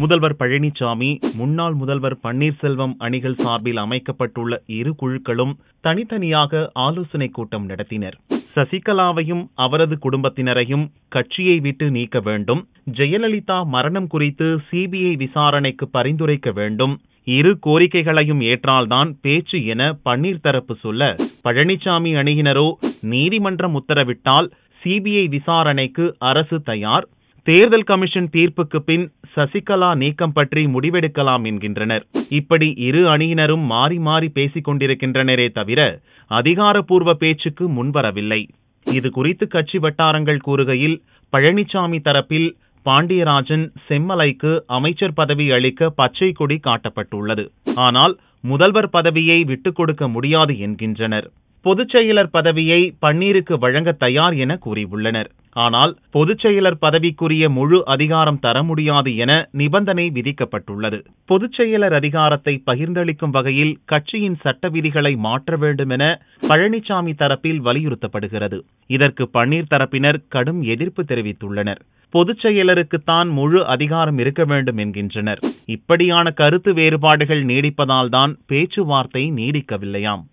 முதல்வர் பழனிசாமி முன்னாள் முதல்வர் பன்னீர்செல்வம் அணிகள் சார்பில் அமைக்கப்பட்டுள்ள இரு குழுக்களும் தனித்தனியாக ஆலோசனை கூட்டம் நடத்தினர். சசிகலாவையும் அவரது குடும்பத்தினரையும் கட்சியை விட்டு நீக்க வேண்டும். ஜெயலலிதா மரணம் குறித்து சிபிஐ விசாரணைக்கு பரிந்துரைக்க வேண்டும். இரு கோரிக்கைகளையும் ஏற்றால்தான் பேச்சு என பன்னீர் தரப்பு சொல்ல பழனிசாமி அணியினரோ நீதிமன்றம் உத்தரவிட்டால் சிபிஐ விசாரணைக்கு அரசு தயார். தேர்தல் கமிஷன் தீர்ப்புக்கு பின் சசிகலா நீக்கம் பற்றி முடிவெடுக்கலாம் என்கின்றனர். இப்படி இரு அணியினரும் மாறி மாறி பேசிக் கொண்டிருக்கின்றனரே தவிர அதிகாரப்பூர்வ பேச்சுக்கு முன்வரவில்லை. இது குறித்து கட்சி வட்டாரங்கள் கூறுகையில் பழனிசாமி தரப்பில் பாண்டியராஜன் செம்மலைக்கு அமைச்சர் பதவி அளிக்க பச்சை கொடி காட்டப்பட்டுள்ளது. ஆனால் முதல்வர் பதவியை விட்டுக் கொடுக்க முடியாது என்கின்றனர். பொதுச் செயலர் பதவியை பன்னீருக்கு வழங்க தயார் என கூறியுள்ளனர். ஆனால் பொதுச் செயலர் பதவிக்குரிய முழு அதிகாரம் தர முடியாது என நிபந்தனை விதிக்கப்பட்டுள்ளது. பொதுச் செயலர் அதிகாரத்தை பகிர்ந்தளிக்கும் வகையில் கட்சியின் சட்ட விதிகளை மாற்ற வேண்டும் என பழனிசாமி தரப்பில் வலியுறுத்தப்படுகிறது. இதற்கு பன்னீர் தரப்பினர் கடும் எதிர்ப்பு தெரிவித்துள்ளனர். பொதுச் செயலருக்குத்தான் முழு அதிகாரம் இருக்க வேண்டும் என்கின்றனர். இப்படியான கருத்து வேறுபாடுகள் நீடிப்பதால்தான் பேச்சுவார்த்தை நீடிக்கவில்லையாம்.